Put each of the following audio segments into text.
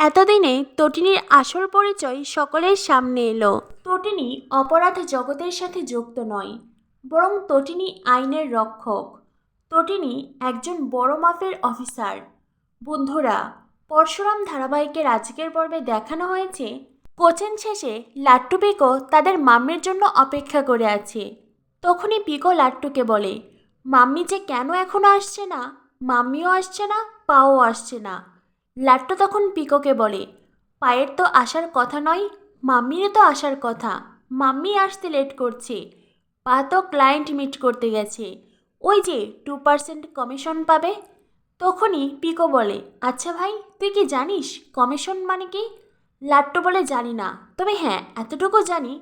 এতদিনে তটিনীর আসল পরিচয় সকলের সামনে এলো। তটিনী অপরাধ জগতের সাথে যুক্ত নয়, বরং তটিনী আইনের রক্ষক। তটিনী একজন বড় মাপের অফিসার। বন্ধুরা, পরশুরাম ধারাবাহিকের আজকের পর্বে দেখানো হয়েছে, কোচেন শেষে লাট্টু পিকো তাদের মাম্মির জন্য অপেক্ষা করে আছে। তখনই পিকো লাট্টুকে বলে, মাম্মি যে কেন এখনও আসছে না? মাম্মিও আসছে না, পাও আসছে না। লাট্টু তখন পিকোকে বলে, পায়ের তো আসার কথা নয়, মাম্মিরও তো আসার কথা। মাম্মি আসতে লেট করছে। পা তো ক্লায়েন্ট মিট করতে গেছে। ওই যে টু পার্সেন্ট কমিশন পাবে? তখনই পিকো বলে আচ্ছা ভাই, তুই কি জানিস কমিশন মানে কি? লাট্টু বলে, জানি না। তবে হ্যাঁ এতটুকু জানি,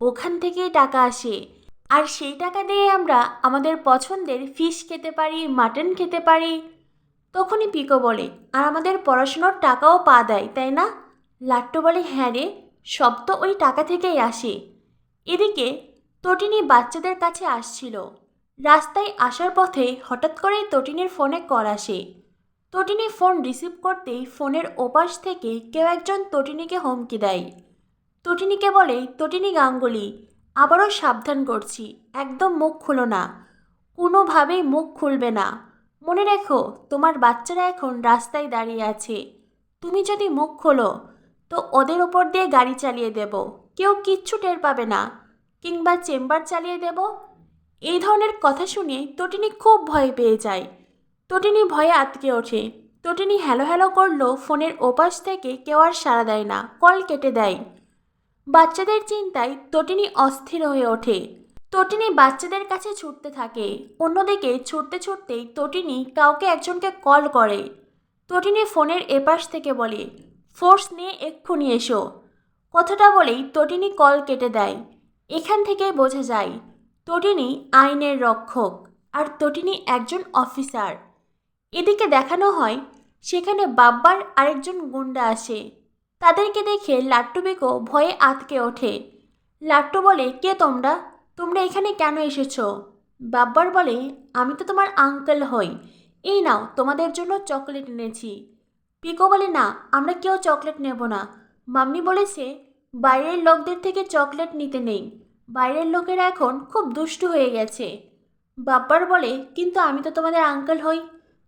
ওখান থেকেই টাকা আসে। আর সেই টাকা দিয়ে আমরা আমাদের পছন্দের ফিশ খেতে পারি, মাটন খেতে পারি তখনই পিকো বলে, আর আমাদের পড়াশোনার টাকাও পা দেয়, তাই না? লাট্টু বলে হ্যাঁ রে, সব তো ওই টাকা থেকেই আসে। এদিকে তটিনী বাচ্চাদের কাছে আসছিল। রাস্তায় আসার পথে হঠাৎ করেই তটিনীর ফোনে কল আসে। তটিনী ফোন রিসিভ করতেই ফোনের ওপাশ থেকে কেউ একজন তটিনীকে হুমকি দেয়। তটিনীকে বলে, তটিনী গাঙ্গুলি, আবারও সাবধান করছি, একদম মুখ খুলো না। কোনোভাবেই মুখ খুলবে না। মনে রেখো, তোমার বাচ্চারা এখন রাস্তায় দাঁড়িয়ে আছে। তুমি যদি মুখ খোলো, তো ওদের ওপর দিয়ে গাড়ি চালিয়ে দেব। কেউ কিচ্ছু টের পাবে না, কিংবা চেম্বার চালিয়ে দেব। এই ধরনের কথা শুনে তটিনী খুব ভয় পেয়ে যায়। তটিনী ভয়ে আটকে ওঠে। তটিনী হ্যালো হ্যালো করল ফোনের ওপাশ থেকে কেউ আর সাড়া দেয় না, কল কেটে দেয়। বাচ্চাদের চিন্তায় তটিনী অস্থির হয়ে ওঠে। তটিনী বাচ্চাদের কাছে ছুটতে থাকে। অন্যদিকে ছুটতে ছুটতেই তটিনী কাউকে একজনকে কল করে। তটিনী ফোনের এপাশ থেকে বলে ফোর্স নিয়ে এক্ষুনি এসো। কথাটা বলেই তটিনী কল কেটে দেয়। এখান থেকে বোঝা যায়, তটিনী আইনের রক্ষক আর তটিনী একজন অফিসার এদিকে দেখানো হয়, সেখানে বাব্বার আরেকজন গুন্ডা আসে। তাদেরকে দেখে লাট্টু বেকো ভয়ে আতকে ওঠে। লাট্টু বলে, কে তোমরা? তোমরা এখানে কেন এসেছ? বাব্বার বলে, আমি তো তোমার আঙ্কেল হই। এই নাও, তোমাদের জন্য চকলেট এনেছি। পিকো বলে, না, আমরা কেউ চকলেট নেব না। মাম্মি বলেছে বাইরের লোকদের থেকে চকলেট নিতে নেই। বাইরের লোকেরা এখন খুব দুষ্টু হয়ে গেছে। বাব্বার বলে, কিন্তু আমি তো তোমাদের আঙ্কেল হই।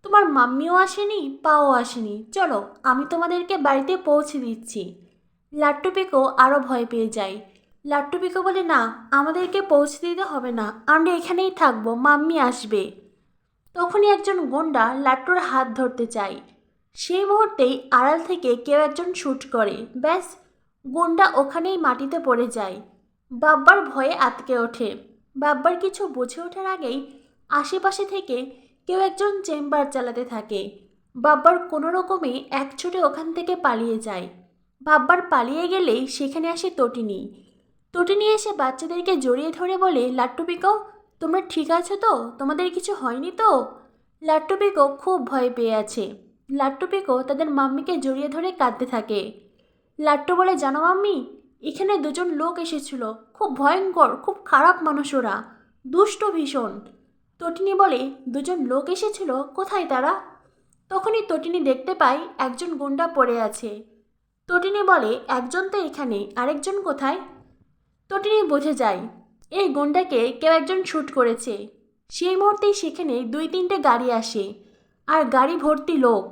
তোমার মাম্মিও আসেনি, পাও আসেনি। চলো, আমি তোমাদেরকে বাড়িতে পৌঁছে দিচ্ছি। লাট্টু পিকো আরও ভয় পেয়ে যায়। লাট্টু পিকো বলে, না, আমাদেরকে পৌঁছে দিতে হবে না। আমরা এখানেই থাকব, মাম্মি আসবে। তখনই একজন গোন্ডা লাট্টুর হাত ধরতে চায়। সেই মুহূর্তেই আড়াল থেকে কেউ একজন শ্যুট করে। ব্যাস গোন্ডা ওখানেই মাটিতে পড়ে যায়। বাব্বার ভয়ে আতকে ওঠে। বাব্বার কিছু বুঝে ওঠার আগেই আশেপাশে থেকে কেউ একজন চেম্বার চালাতে থাকে। বাব্বার কোনো রকমে এক ছুটে ওখান থেকে পালিয়ে যায়। বাব্বার পালিয়ে গেলেই সেখানে আসে তটিনী। তটিনী এসে বাচ্চাদেরকে জড়িয়ে ধরে বলে, লাট্টু পিকো, তোমরা ঠিক আছো তো? তোমাদের কিছু হয়নি তো? লাট্টু পিকো খুব ভয় পেয়ে আছে। লাট্টু পিকো তাদের মাম্মিকে জড়িয়ে ধরে কাঁদতে থাকে। লাট্টু বলে, জানো মাম্মি, এখানে দুজন লোক এসেছিল। খুব ভয়ঙ্কর, খুব খারাপ মানুষ ওরা। দুষ্ট ভীষণ। তটিনী বলে, দুজন লোক এসেছিল? কোথায় তারা? তখনই তটিনী দেখতে পায় একজন গুন্ডা পড়ে আছে। তটিনী বলে, একজন তো এখানে, আরেকজন কোথায়? তটিনী বুঝে যায়, এই গুন্ডাকে কেউ একজন শ্যুট করেছে। সেই মুহূর্তেই সেখানে দুই তিনটে গাড়ি আসে, আর গাড়ি ভর্তি লোক।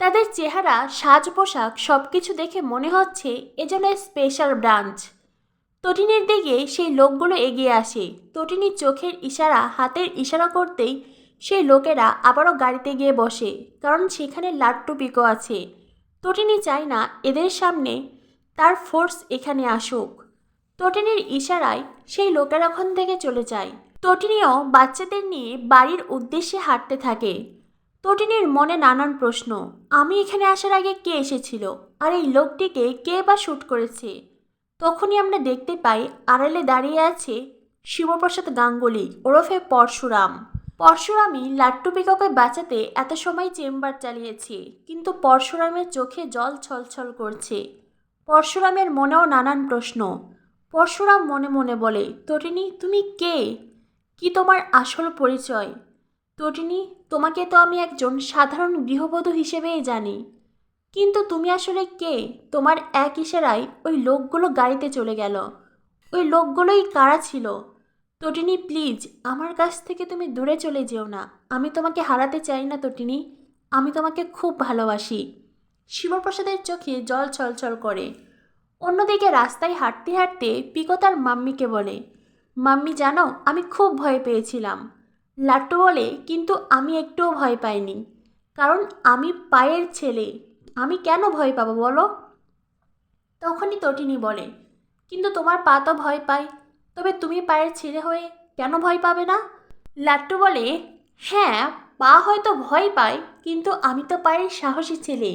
তাদের চেহারা, সাজ পোশাক সব কিছু দেখে মনে হচ্ছে এ যেন স্পেশাল ব্রাঞ্চ তটিনীর দিকে সেই লোকগুলো এগিয়ে আসে। তটিনীর চোখের ইশারা, হাতের ইশারা করতেই সেই লোকেরা আবারও গাড়িতে গিয়ে বসে, কারণ সেখানে লাট্টু পিকো আছে। তটিনী চায় না এদের সামনে তার ফোর্স এখানে আসুক। তটিনীর ইশারায় সেই লোকের ওখান থেকে চলে যায়। তটিনীও বাচ্চাদের নিয়ে বাড়ির উদ্দেশ্যে হাঁটতে থাকে। তটিনীর মনে নানান প্রশ্ন, আমি এখানে আসার আগে কে এসেছিল? আর এই লোকটিকে কে বা শ্যুট করেছে? তখনই আমরা দেখতে পাই আড়ালে দাঁড়িয়ে আছে শিবপ্রসাদ গাঙ্গুলি, ওরফে পরশুরাম। পরশুরামই লাট্টু পিকাকে বাঁচাতে এত সময় চেম্বার চালিয়েছে, কিন্তু পরশুরামের চোখে জল ছলছল করছে। পরশুরামের মনেও নানান প্রশ্ন পরশুরাম মনে মনে বলে তটিনী তুমি কে? কি তোমার আসল পরিচয়? তটিনী তোমাকে তো আমি একজন সাধারণ গৃহবধূ হিসেবেই জানি। কিন্তু তুমি আসলে কে? তোমার এক ইশারায় ওই লোকগুলো গাড়িতে চলে গেল। ওই লোকগুলোই কারা ছিল? তটিনী প্লিজ, আমার কাছ থেকে তুমি দূরে চলে যেও না। আমি তোমাকে হারাতে চাই না তটিনী আমি তোমাকে খুব ভালোবাসি। শিবপ্রসাদের চোখে জল ছলছল করে। অন্যদিকে রাস্তায় হাঁটতে হাঁটতে পিকো তার মাম্মিকে বলে, মাম্মি, জানো, আমি খুব ভয় পেয়েছিলাম। লাট্টু বলে, কিন্তু আমি একটুও ভয় পাইনি। কারণ আমি পায়ের ছেলে। আমি কেন ভয় পাবো বলো? তখনই তটিনী বলে, কিন্তু তোমার পা তো ভয় পায় তবে তুমি পায়ের ছেলে হয়ে কেন ভয় পাবে না? লাট্টু বলে হ্যাঁ পা হয়তো ভয় পায়, কিন্তু আমি তো পায়ের সাহসী ছেলে।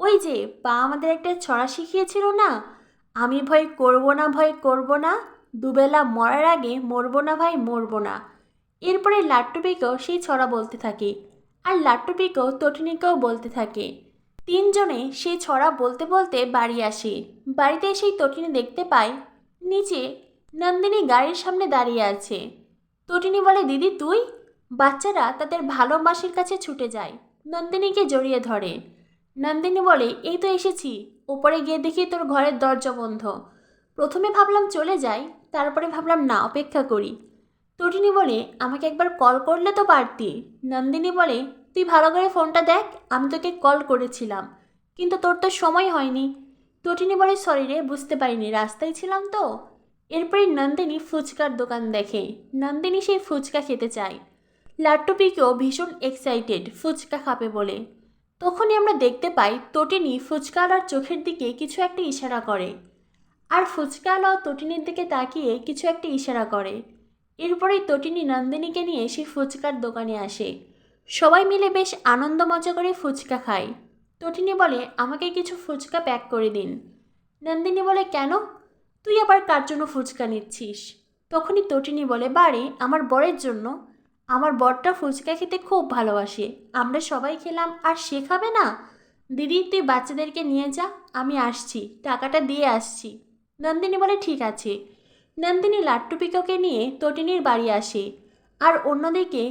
ওই যে, পা আমাদের একটা ছড়া শিখিয়েছিল না? আমি ভয় করব না, ভয় করব না। দুবেলা মরার আগে মরবো না ভাই, মরবো না। এরপরে লাট্টু পিকেও সেই ছড়া বলতে থাকে আর লাট্টু পিকেও তটিনীকেও বলতে থাকে। তিনজনে সেই ছড়া বলতে বলতে বাড়ি আসে। বাড়িতে সেই তটিনী দেখতে পায়, নিচে নন্দিনী গাড়ির সামনে দাঁড়িয়ে আছে। তটিনী বলে, দিদি, তুই? বাচ্চারা তাদের ভালো মাসির কাছে ছুটে যায়। নন্দিনীকে জড়িয়ে ধরে। নন্দিনী বলে, এই তো এসেছি। ওপরে গিয়ে দেখি তোর ঘরের দরজা বন্ধ। প্রথমে ভাবলাম চলে যাই, তারপরে ভাবলাম না, অপেক্ষা করি। তটিনী বলে, আমাকে একবার কল করলে তো পারতি। নন্দিনী বলে, তুই ভালো করে ফোনটা দেখ, আমি তোকে কল করেছিলাম, কিন্তু তোর তো সময় হয়নি। তটিনী বলে, সরি রে, বুঝতে পারিনি, রাস্তায় ছিলাম তো। এরপরে নন্দিনী ফুচকার দোকান দেখে। নন্দিনী সেই ফুচকা খেতে চায়। লাট্টু পিকেও ভীষণ এক্সাইটেড ফুচকা খাবে বলে। তখনই আমরা দেখতে পাই তটিনী ফুচকাওয়ালার চোখের দিকে কিছু একটা ইশারা করে। আর ফুচকাওয়ালাও তটিনীর দিকে তাকিয়ে কিছু একটা ইশারা করে। এরপরেই তটিনী নন্দিনীকে নিয়ে সেই ফুচকার দোকানে আসে। সবাই মিলে বেশ আনন্দ মজা করে ফুচকা খায়। তটিনী বলে, আমাকে কিছু ফুচকা প্যাক করে দিন। নন্দিনী বলে, কেন? তুই আবার কার জন্য ফুচকা নিচ্ছিস? তখনই তটিনী বলে, বারে, আমার বরের জন্য। আমার বরটা ফুচকা খেতে খুব ভালোবাসে। আমরা সবাই খেলাম, আর সে খাবে না? দিদি, তুই বাচ্চাদেরকে নিয়ে যা, আমি আসছি, টাকাটা দিয়ে আসছি। নন্দিনী বলে, ঠিক আছে। নন্দিনী লাট্টু পিককে নিয়ে তটিনীর বাড়ি আসে। আর অন্যদিকে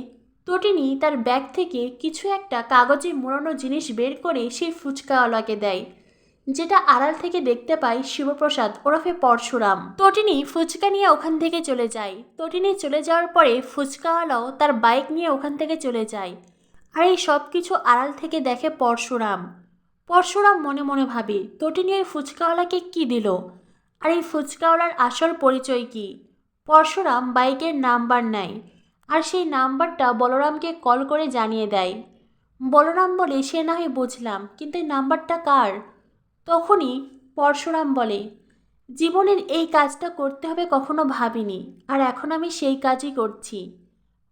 তটিনী তার ব্যাগ থেকে কিছু একটা কাগজে মোড়ানো জিনিস বের করে সেই ফুচকাওয়ালাকে দেয়। যেটা আড়াল থেকে দেখতে পাই শিবপ্রসাদ ওরফে পরশুরাম। তটিনী ফুচকা নিয়ে ওখান থেকে চলে যায়। তটিনী চলে যাওয়ার পরে ফুচকাওয়ালাও তার বাইক নিয়ে ওখান থেকে চলে যায়। আর এই সব কিছু আড়াল থেকে দেখে পরশুরাম। পরশুরাম মনে মনে ভাবে, তটিনী ওই ফুচকাওয়ালাকে কি দিল? আর এই ফুচকাওয়ালার আসল পরিচয় কি? পরশুরাম বাইকের নাম্বার নেয়। আর সেই নাম্বারটা বলরামকে কল করে জানিয়ে দেয়। বলরাম বলে, সে না হয় বুঝলাম, কিন্তু এই নাম্বারটা কার? তখনই পরশুরাম বলে, জীবনের এই কাজটা করতে হবে কখনো ভাবিনি, আর এখন আমি সেই কাজই করছি।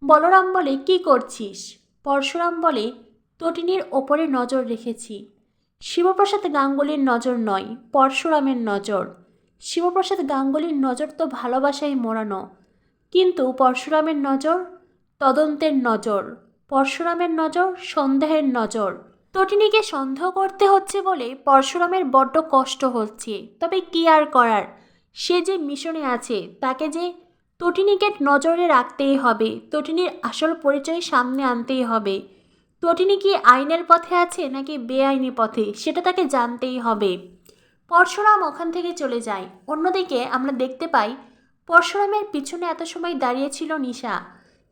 বলরাম বলে, কি করছিস? পরশুরাম বলে, তটিনীর ওপরে নজর রেখেছি। শিবপ্রসাদ গাঙ্গুলির নজর নয়, পরশুরামের নজর। শিবপ্রসাদ গাঙ্গুলির নজর তো ভালোবাসায় মোড়ানো। কিন্তু পরশুরামের নজর তদন্তের নজর, পরশুরামের নজর সন্দেহের নজর। তটিনীকে সন্দেহ করতে হচ্ছে বলে পরশুরামের বড্ড কষ্ট হচ্ছে। তবে কি আর করার? সে যে মিশনে আছে, তাকে যে তটিনীকে নজরে রাখতেই হবে, তটিনীর আসল পরিচয় সামনে আনতেই হবে। তটিনী কি আইনের পথে আছে নাকি বেআইনি পথে, সেটা তাকে জানতেই হবে। পরশুরাম ওখান থেকে চলে যায়। অন্যদিকে আমরা দেখতে পাই, পরশুরামের পিছনে এত সময় দাঁড়িয়েছিল নিশা।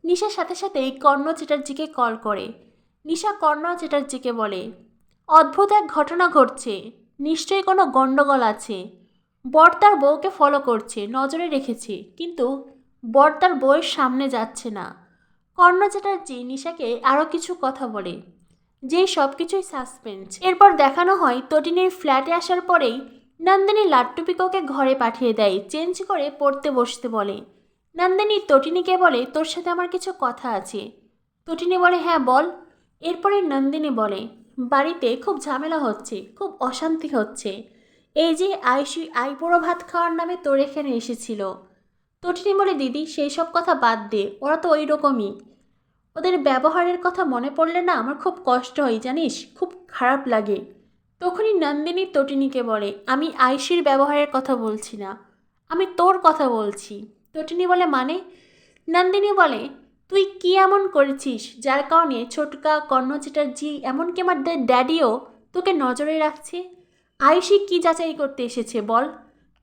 নিশার সাথে সাথেই কর্ণ চ্যাটার্জিকে কল করে। নিশা কর্ণ চ্যাটার্জিকে বলে, অদ্ভুত এক ঘটনা ঘটছে। নিশ্চয়ই কোনো গণ্ডগোল আছে। বর তার বউকে ফলো করছে, নজরে রেখেছে, কিন্তু বর তার বউয়ের সামনে যাচ্ছে না। কর্ণ চ্যাটার্জি নিশাকে আরও কিছু কথা বলে, যেই সব কিছুই সাসপেন্স এরপর দেখানো হয় তটিনীর ফ্ল্যাটে আসার পরেই নন্দিনী লাট্টু পিকোকে ঘরে পাঠিয়ে দেয়, চেঞ্জ করে পড়তে বসতে বলে। নন্দিনী, তটিনীকে বলে, তোর সাথে আমার কিছু কথা আছে। তটিনী বলে হ্যাঁ বল। এরপরে নন্দিনী বলে, বাড়িতে খুব ঝামেলা হচ্ছে, খুব অশান্তি হচ্ছে। এই যে আইসি আইবুড়ো ভাত খাওয়ার নামে তোর এখানে এসেছিল। তটিনী বলে, দিদি, সেই সব কথা বাদ দে, ওরা তো ওই রকমই। ওদের ব্যবহারের কথা মনে পড়লে না আমার খুব কষ্ট হয়, জানিস? খুব খারাপ লাগে। তখনই নন্দিনী তটিনীকে বলে, আমি আইসির ব্যবহারের কথা বলছি না, আমি তোর কথা বলছি। তটিনী বলে মানে? নন্দিনী বলে তুই কি এমন করেছিস? যার কারণে ছোটকা কর্ণ চ্যাটার্জি এমনকি আমার ড্যাডিও তোকে নজরে রাখছে? আয়ুষী কি যাচাই করতে এসেছে বল?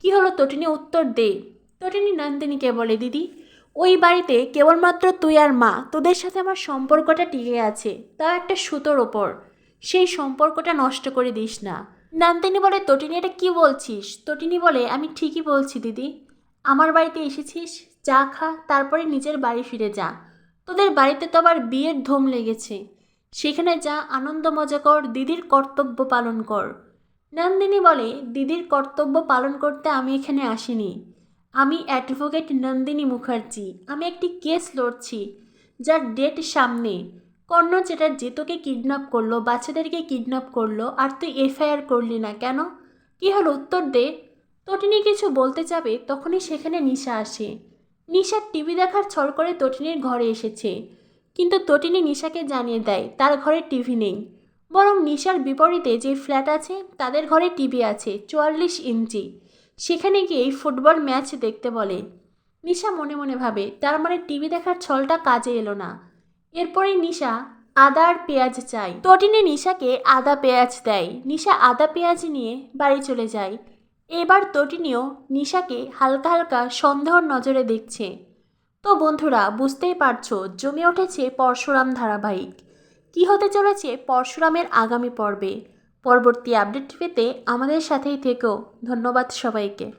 কি হলো তটিনী উত্তর দে। তটিনী নন্দিনীকে বলে, দিদি, ওই বাড়িতে কেবলমাত্র তুই আর মা, তোদের সাথে আমার সম্পর্কটা টিকে আছে তাও একটা সুতোর ওপর। সেই সম্পর্কটা নষ্ট করে দিস না। নন্দিনী বলে, তটিনী, এটা কী বলছিস? তটিনী বলে, আমি ঠিকই বলছি, দিদি। আমার বাড়িতে এসেছিস, চা খা, তারপরে নিজের বাড়ি ফিরে যা। তোদের বাড়িতে তো আবার বিয়ের ধুম লেগেছে। সেখানে যা আনন্দ মজা কর দিদির কর্তব্য পালন কর। নন্দিনী বলে, দিদির কর্তব্য পালন করতে আমি এখানে আসিনি। আমি অ্যাডভোকেট নন্দিনী মুখার্জি। আমি একটি কেস লড়ছি, যার ডেট সামনে। কর্ণ চ্যাটার্জি তোকে কিডন্যাপ করল, বাচ্চাদেরকে কিডন্যাপ করল, আর তুই এফআইআর করলি না কেন? কী হলো উত্তর দে। তটিনী কিছু বলতে যাবে, তখনই সেখানে নিশা আসে। নিশা টিভি দেখার ছল করে তটিনীর ঘরে এসেছে। কিন্তু তটিনী নিশাকে জানিয়ে দেয়, তার ঘরে টিভি নেই। বরং নিশার বিপরীতে যে ফ্ল্যাট আছে, তাদের ঘরে টিভি আছে, চুয়াল্লিশ ইঞ্চি। সেখানে গিয়ে ফুটবল ম্যাচ দেখতে বলে। নিশা মনে মনে ভাবে, তার মানে টিভি দেখার ছলটা কাজে এলো না। এরপরেই নিশা আদা আর পেঁয়াজ চাই তটিনী নিশাকে আদা পেঁয়াজ দেয়। নিশা আদা পেঁয়াজ নিয়ে বাড়ি চলে যায়। এবার তটিনীয় নিশাকে হালকা হালকা সন্দেহর নজরে দেখছে। তো বন্ধুরা, বুঝতেই পারছ, জমে উঠেছে পরশুরাম ধারাবাহিক। কি হতে চলেছে পরশুরামের আগামী পর্বে? পরবর্তী আপডেট পেতে আমাদের সাথেই থেকেও ধন্যবাদ সবাইকে।